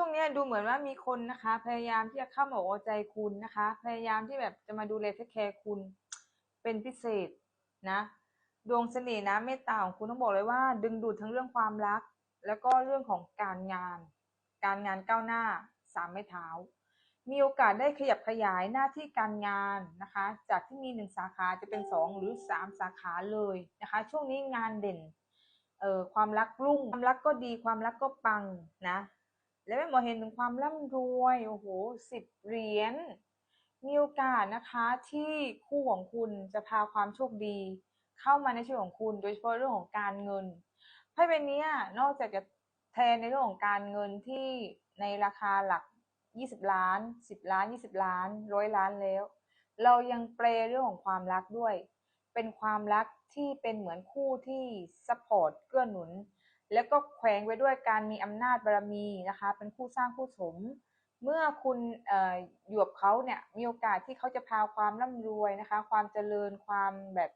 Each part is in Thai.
ช่วงนี้ดูเหมือนว่ามีคนนะคะ พยายามที่จะเข้ามาเอาใจคุณนะคะ พยายามที่แบบจะมาดูแลเทคแคร์คุณเป็นพิเศษนะดวงเสน่ห์นะเมตตาของคุณต้องบอกเลยว่า ดึงดูดทั้งเรื่องความรัก แล้วก็เรื่องของการงาน การงานก้าวหน้าสามไม้เท้า มีโอกาสได้ขยับขยายหน้าที่การงานนะคะ จากที่มีหนึ่งสาขาจะเป็นสองหรือสามสาขาเลยนะคะ ช่วงนี้งานเด่นเอ่อความรักรุ่งความรักก็ดีความรักก็ปังนะ แล้วแม่หมอเห็นถึงความร่ำรวยโอ้โหสิบเหรียญมีโอกาสนะคะที่คู่ของคุณจะพาความโชคดี เข้ามาในชีวิตของคุณ โดยเฉพาะเรื่องของการเงินไพ่ใบเนี้ยนอกจากจะแทนในเรื่องของการเงินที่ในราคาหลัก 20 ล้าน 10 ล้าน 20 ล้านร้อยล้านแล้ว เรายังเปลเรื่องของความรักด้วย เป็นความรักที่เป็นเหมือนคู่ที่ซัพพอร์ตเกื้อหนุน แล้วก็แขวงไว้ด้วยการมีอำนาจบารมีนะคะ เป็นคู่สร้างคู่สม เมื่อคุณเอ่ออยู่กับเขาเนี่ยมีโอกาสที่เขาจะพาความร่ำรวยนะคะ ความเจริญความแบบ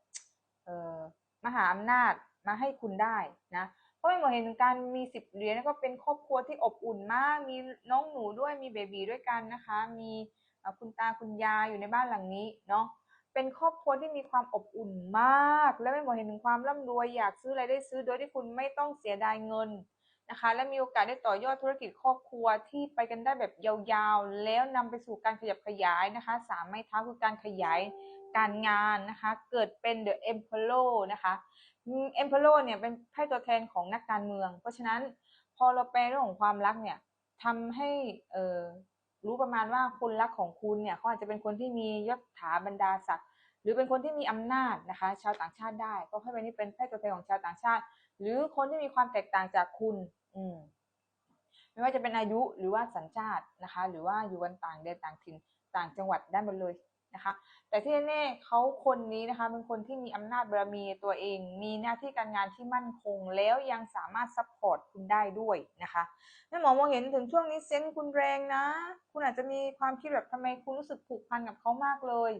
มหาอำนาจมาให้คุณได้นะเพราะไม่เหมือนเห็นการมีสิบเหรียญก็เป็นครอบครัวที่อบอุ่นมาก มีน้องหนูด้วยมีเบบีด้วยกันนะคะ มีคุณตาคุณยายอยู่ในบ้านหลังนี้เนาะ เป็นครอบครัวที่มีความอบอุ่นมาก และไม่บอกเห็นถึงความร่ำรวยอยากซื้ออะไรได้ซื้อโดยที่คุณไม่ต้องเสียดายเงินนะคะ และมีโอกาสได้ต่อยอดธุรกิจครอบครัวที่ไปกันได้แบบยาวๆ แล้วนำไปสู่การขยับขยายนะคะสามไม้เท้าคือการขยายการงานนะคะ เกิดเป็น The Emperor นะคะอืม Emperor เนี่ยเป็นไพ่ตัวแทนของนักการเมือง เพราะฉะนั้นพอเราแปลเรื่องของความรักเนี่ยทำให้เออ รู้ประมาณว่าคนรักของคุณเนี่ยเขาอาจจะเป็นคนที่มียศถาบรรดาศักดิ์หรือเป็นคนที่มีอำนาจนะคะ ชาวต่างชาติได้ก็ให้ไปนี่เป็นไพ่ตัวแทนของชาวต่างชาติ หรือคนที่มีความแตกต่างจากคุณ อืมไม่ว่าจะเป็นอายุหรือว่าสัญชาตินะคะ หรือว่าอยู่กันต่างแดนต่างถิ่นต่างจังหวัดได้หมดเลย นะคะ แต่ที่แน่ๆเขาคนนี้นะคะเป็นคนที่มีอำนาจบารมีตัวเอง มีหน้าที่การงานที่มั่นคง แล้วยังสามารถซัพพอร์ตคุณได้ด้วยนะคะแม่หมอมองเห็นถึงช่วงนี้เซนคุณแรงนะ คุณอาจจะมีความคิดแบบทำไมคุณรู้สึกผูกพันกับเขามากเลย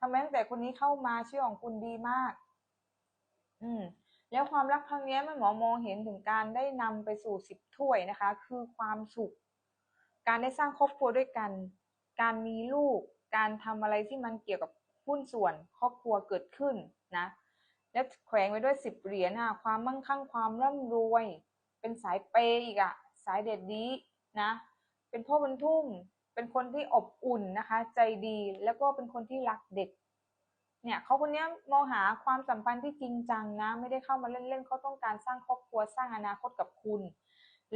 ทำไมตั้งแต่คนนี้เข้ามาชื่อของคุณดีมาก อืมแล้วความรักครั้งนี้แม่หมอมองเห็นถึงการได้นำไปสู่สิบถ้วยนะคะ คือความสุข การได้สร้างครอบครัวด้วยกัน การมีลูก การทำอะไรที่มันเกี่ยวกับหุ้นส่วนครอบครัวเกิดขึ้นนะและแขวงไว้ด้วยสิบเหรียญอะความมั่งคั่งความร่ำรวย เป็นสายเปย์อีกอะสายเด็ดดีนะ เป็นพ่อบรรทุ่มเป็นคนที่อบอุ่นนะคะ ใจดีแล้วก็เป็นคนที่รักเด็กเนี่ยเขาคนนี้มองหาความสัมพันธ์ที่จริงจังนะ ไม่ได้เข้ามาเล่นๆเขาต้องการสร้างครอบครัวสร้างอนาคตกับคุณ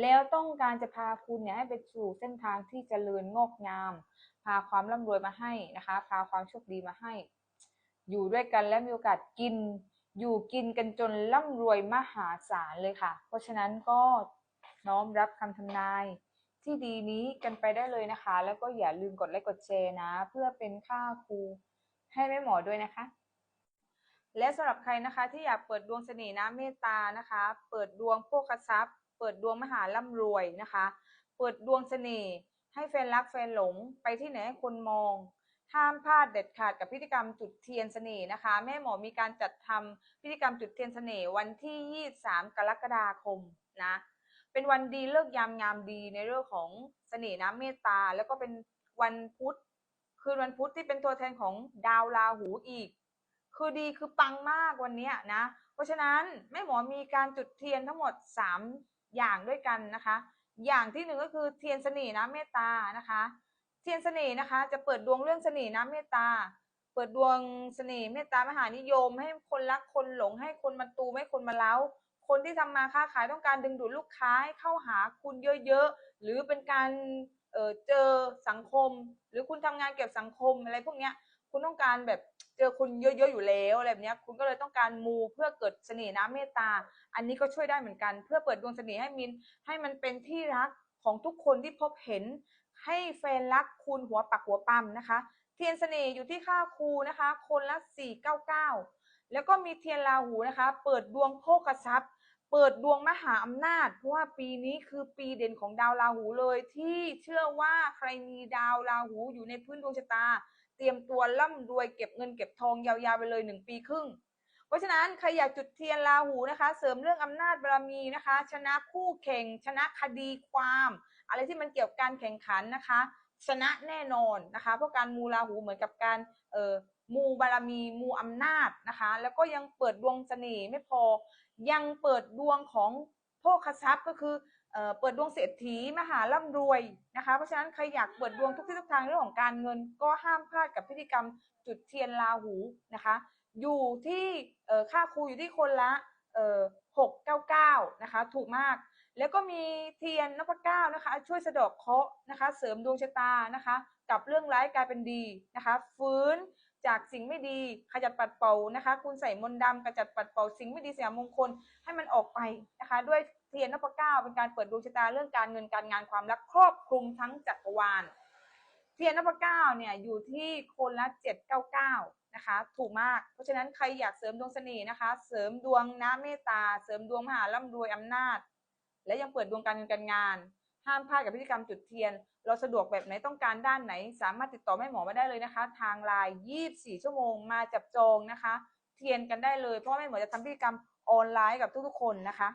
แล้วต้องการจะพาคุณเนี่ยให้ไปสู่เส้นทางที่เจริญงอกงาม พาความร่ำรวยมาให้นะคะ พาความโชคดีมาให้ อยู่ด้วยกันและมีโอกาสกิน อยู่กินกันจนร่ำรวยมหาศาลเลยค่ะ เพราะฉะนั้นก็น้อมรับคำทำนายที่ดีนี้กันไปได้เลยนะคะ แล้วก็อย่าลืมกดไลค์กดแชร์นะ เพื่อเป็นค่าครูให้แม่หมอด้วยนะคะ และสำหรับใครนะคะที่อยากเปิดดวงเสน่ห์น้ำเมตตานะคะ เปิดดวงโภคทรัพย์ เปิดดวงมหาร่ำรวยนะคะ เปิดดวงเสน่ห์ให้แฟนรักแฟนหลงไปที่ไหนให้คนมองห้ามพลาดเด็ดขาดกับพิธีกรรมจุดเทียนเสน่ห์นะคะ แม่หมอมีการจัดทำพิธีกรรมจุดเทียนเสน่ห์วันที่ 23 กรกฎาคมนะเป็นวันดีเลิกยามงามดีในเรื่องของเสน่ห์น้ำเมตตา แล้วก็เป็นวันพุธคืนวันพุธที่เป็นตัวแทนของดาวราหูอีก คือดีคือปังมากวันเนี้ยนะ เพราะฉะนั้นแม่หมอมีการจุดเทียนทั้งหมด 3 อย่างด้วยกันนะคะ อย่างที่หนึ่งก็คือเทียนเสน่ห์น้ำเมตตานะคะ เทียนเสน่ห์นะคะ จะเปิดดวงเรื่องเสน่ห์น้ำเมตตา เปิดดวงเสน่ห์เมตตามหานิยม ให้คนรักคนหลงให้คนมาตูไมให้คนมาเล้า คนที่ทำมาค้าขายต้องการดึงดูดลูกค้าให้เข้าหาคุณเยอะๆหรือเป็นการเเจอสังคม หรือคุณทำงานเกี่ยวกับสังคมอะไรพวกเนี้ย คุณต้องการแบบเจอคุณเยอะๆอยู่แล้วอะไรแบบเนี้ยคุณก็เลยต้องการมูเพื่อเกิดเสน่ห์น้ำเมตตา อันนี้ก็ช่วยได้เหมือนกัน เพื่อเปิดดวงเสน่ห์ให้มิน ให้มันเป็นที่รักของทุกคนที่พบเห็น ให้แฟนรักคุณหัวปักหัวปั๊มนะคะ เทียนเสน่ห์อยู่ที่ค่าครูนะคะ คนละ 499 แล้วก็มีเทียนราหูนะคะ เปิดดวงโภคทรัพย์ เปิดดวงมหาอำนาจ เพราะว่าปีนี้คือปีเด่นของดาวราหูเลย ที่เชื่อว่าใครมีดาวราหูอยู่ในพื้นดวงชะตา เตรียมตัวร่ำรวยเก็บเงินเก็บทองยาวๆไปเลยหนึ่งปีครึ่ง เพราะฉะนั้นใครอยากจุดเทียนราหูนะคะ เสริมเรื่องอำนาจบารมีนะคะ ชนะคู่แข่งชนะคดีความ อะไรที่มันเกี่ยวกับการแข่งขันนะคะ ชนะแน่นอนนะคะ เพราะการมูราหูเหมือนกับการเอ่อมูบารมีมูอำนาจนะคะ แล้วก็ยังเปิดดวงเสน่ห์ไม่พอ ยังเปิดดวงของโภคทรัพย์ก็คือ เปิดดวงเศรษฐีมหาร่ำรวยนะคะ เพราะฉะนั้นใครอยากเปิดดวงทุกทิศทุกทางเรื่องของการเงินก็ห้ามพลาดกับพิธีกรรมจุดเทียนราหูนะคะ อยู่ที่ค่าครูอยู่ที่คนละหกเก้าเก้านะคะ ถูกมาก แล้วก็มีเทียนนพเก้านะคะ ช่วยสะดอกเคราะห์นะคะ เสริมดวงชะตานะคะ กับเรื่องร้ายกลายเป็นดีนะคะ ฟื้น จากสิ่งไม่ดีขจัดปัดเป่านะคะ คุณใส่มนต์ดำขจัดปัดเป่าสิ่งไม่ดีเสียมงคลให้มันออกไปนะคะ ด้วยเทียนนพเก้าเป็นการเปิดดวงชะตาเรื่องการเงินการงานความรักครอบคลุมทั้งจักรวาล เทียนนพเก้าเนี่ยอยู่ที่คนละเจ็ดเก้าเก้านะคะ ถูกมาก เพราะฉะนั้นใครอยากเสริมดวงเสน่ห์นะคะ เสริมดวงน้ำเมตตา เสริมดวงมหาร่ำรวยอำนาจ และยังเปิดดวงการเงินการงาน ห้ามพลาดกับพิธีกรรมจุดเทียน เราสะดวกแบบไหนต้องการด้านไหน สามารถติดต่อแม่หมอมาได้เลยนะคะ ทางไลน์24 ชั่วโมงมาจับจองนะคะ เทียนกันได้เลยเพราะแม่หมอจะทำพิธีกรรมออนไลน์กับทุกๆคนนะคะ